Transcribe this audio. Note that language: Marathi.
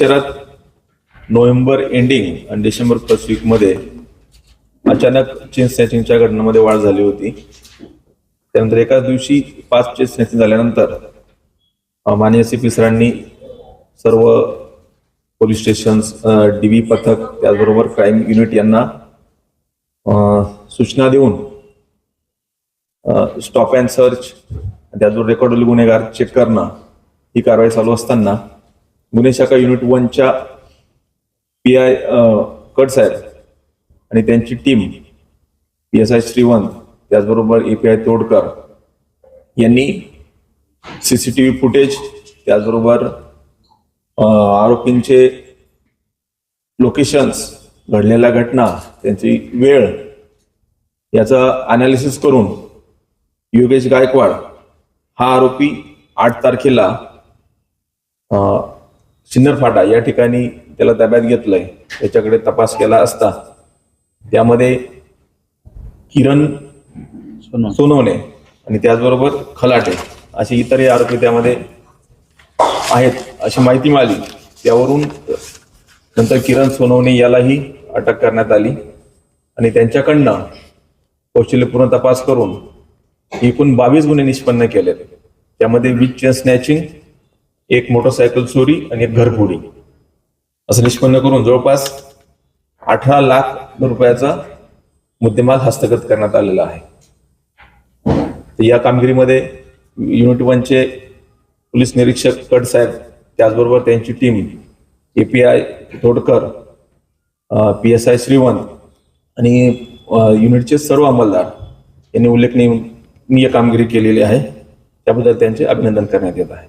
शहरात नोव्हेंबर एंडिंग आणि डिसेंबर फर्स्ट वीकमध्ये अचानक चेन स्नॅचिंगच्या घटनांमध्ये वाढ झाली होती. त्यानंतर एकाच दिवशी पाच चेन स्नॅचिंग झाल्यानंतर माननीय सी पी सरांनी सर्व पोलीस स्टेशन्स डीबी पथक त्याचबरोबर क्राईम युनिट यांना सूचना देऊन स्टॉप अँड सर्च त्याचबरोबर रेकॉर्ड गुन्हेगार चेक करणं ही कारवाई चालू असताना गुन्हे शाखा युनिट वनच्या पी आय कट साहेब आणि त्यांची team P S I Shrivant त्याचबरोबर ए पी आय तोडकर यांनी सीसीटीव्ही फुटेज त्याचबरोबर आरोपींचे लोकेशन्स घडलेल्या घटना त्यांची वेळ याचं अनालिसिस करून योगेश गायकवाड हा आरोपी आठ तारखेला सिन्नर फाटा या ठिकाणी त्याला ताब्यात घेतलंय. त्याच्याकडे तपास केला असता त्यामध्ये किरण सोनवणे. आणि त्याचबरोबर खलाटे असे इतरही आरोपी त्यामध्ये आहेत अशी माहिती मिळाली. त्यावरून नंतर किरण सोनवणे यालाही अटक करण्यात आली आणि त्यांच्याकडनं कौशल्यपूर्ण तपास करून एकूण बावीस गुन्हे निष्पन्न केले त्यामध्ये वीज चेन स्नॅचिंग एक मोटरसायकल चोरी आणि एक घरफोडी. असं निष्पन्न करून जवळपास अठरा लाख रुपयाचा मुद्देमाल हस्तगत करण्यात आलेला आहे. तर या कामगिरीमध्ये युनिट वनचे पोलीस निरीक्षक कट साहेब त्याचबरोबर त्यांची team A P I Todkar P S I Shrivant आणि युनिटचे सर्व अंमलदार यांनी उल्लेखनीय कामगिरी केलेली आहे. त्याबद्दल त्यांचे अभिनंदन करण्यात येत आहे.